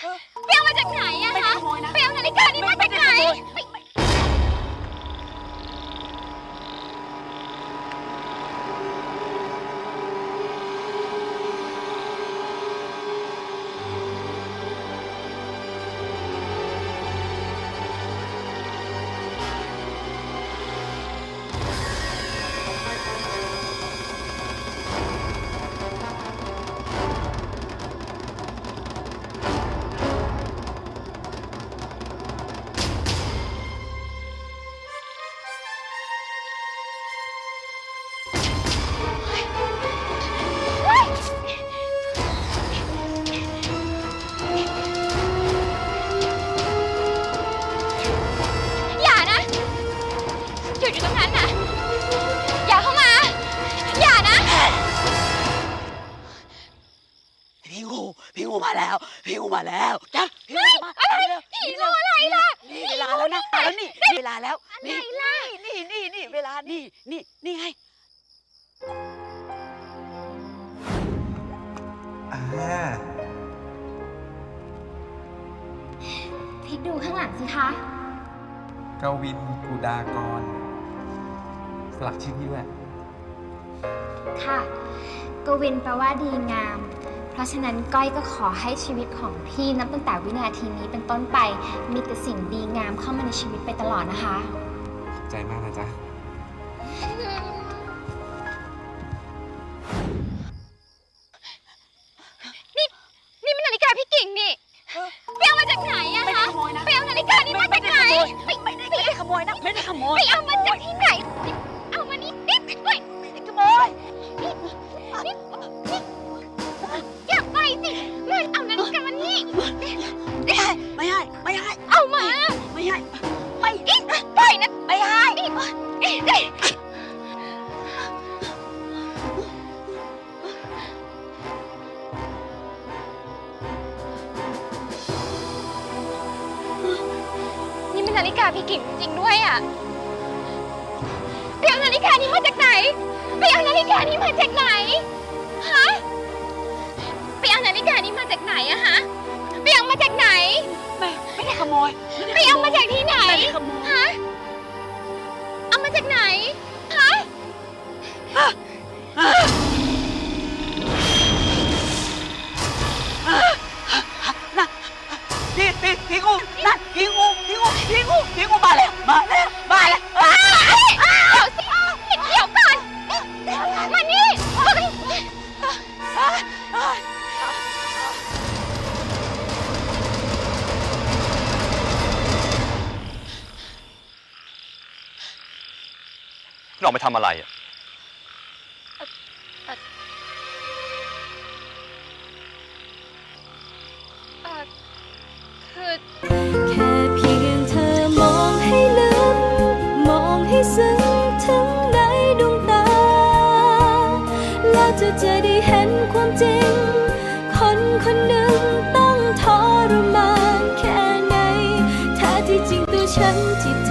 ไมาแล้วจ้ะพี่งูมาอะไรเร็วพี่งูอะไรล่ะนี่เวลาแล้วนะแล้วนี่นี่เวลาแล้วนี่อะไรล่ะนี่นี่นี่เวลานี่นี่นี่ไงอ่าพลิกดูข้างหลังสิคะกวินกุดากร สลักชื่อพี่ด้วย ค่ะ กวินแปลว่าดีงามเพ ราะฉะนั้นก้อยก็ขอให้ชีวิตของพี่นับตั้งแต่วินาทีนี้เป็นต้นไป มีแต่สิ่งดีงามเข้ามาในชีวิตไปตลอดนะคะ ขอบใจมากนะจ๊ะ นี่มันนาฬิกาพี่กิ่งนี่เออไปเอามาจากไหนอะไม่ได้คะขโมยนะไปเอานาฬิกานี้มาจากไหนไม่ไม่ได้ไม่ได้ขโมยนะ ไม่ได้ขโมย ไปเอามาจากที่ไหน ไม่ให้นี่นี่นี่มันนาฬิกาพี่กิ่งจริงๆด้วยอะไปเอานาฬิกานี้มาจากไหน ไปเอานาฬิกานี้มาจากไหน ฮะ ไปเอานาฬิกานี้มาจากไหนอะฮะ ไปเอามาจากไหน ไม่ไม่ได้ขโมย ไปเอามาจาก ฮะนะ นี่ออกไปทำอะไรอะ คือ แค่เพียงเธอมองให้ลึก มองให้ซึ้งถึงในดวงตา แล้วเธอจะได้เห็นความจริง คนคนหนึ่งต้องทรมานแค่ไหนแท้ที่จริงตัวฉันที่